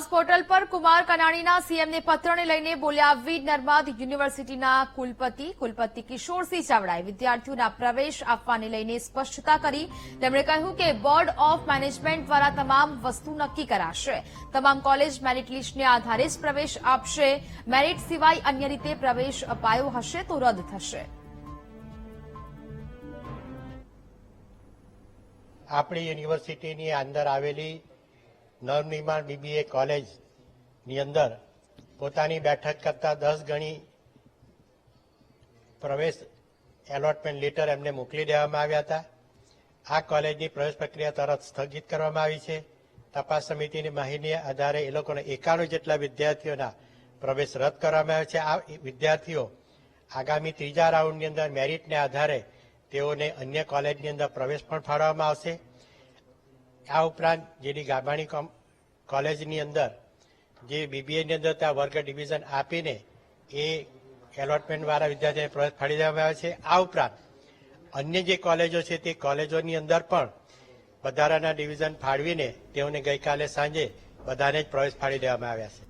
Jazz portal પર કુમાર કનાણીના સીએમને પત્રને લઈને બોલ્યા વી નર્મદ યુનિવર્સિટીના કુલપતિ કુલપતિ કિશોરસિંહ ચાવડાએ વિદ્યાર્થીઓના પ્રવેશ આપવાને લઈને સ્પષ્ટતા કરી. તેમણે કહ્યું કે બોર્ડ ઓફ મેનેજમેન્ટ દ્વારા તમામ વસ્તુ નક્કી કરાશે. તમામ કોલેજ મેરિટ લિસ્ટને આધારે જ પ્રવેશ આપશે. મેરિટ સિવાય અન્ય રીતે પ્રવેશ અપાયો હશે તો રદ થશે. આપણી યુનિવર્સિટીની અંદર આવેલી નવનિર્માણ બીબીએ કોલેજની અંદર પોતાની બેઠક કરતાં દસ ગણી પ્રવેશ એલોટમેન્ટ લેટર એમને મોકલી દેવામાં આવ્યા હતા. આ કોલેજની પ્રવેશ પ્રક્રિયા તરત સ્થગિત કરવામાં આવી છે. તપાસ સમિતિની માહિતીને આધારે એ લોકોને એકાણું જેટલા વિદ્યાર્થીઓના પ્રવેશ રદ કરવામાં આવ્યો છે. આ વિદ્યાર્થીઓ આગામી ત્રીજા રાઉન્ડની અંદર મેરિટને આધારે તેઓને અન્ય કોલેજની અંદર પ્રવેશ પણ ફાળવવામાં આવશે. આ ઉપરાંત જેની ગાભાણી કોલેજની અંદર જે બીબીએની અંદર ત્યાં વર્ગ ડિવિઝન આપીને એ એલોટમેન્ટ વાળા વિદ્યાર્થીઓને પ્રવેશ ફાળી દેવામાં આવે છે. આ ઉપરાંત અન્ય જે કોલેજો છે તે કોલેજોની અંદર પણ વધારાના ડિવિઝન ફાળવીને તેઓને ગઈકાલે સાંજે બધાને જ પ્રવેશ ફાળી દેવામાં આવ્યા છે.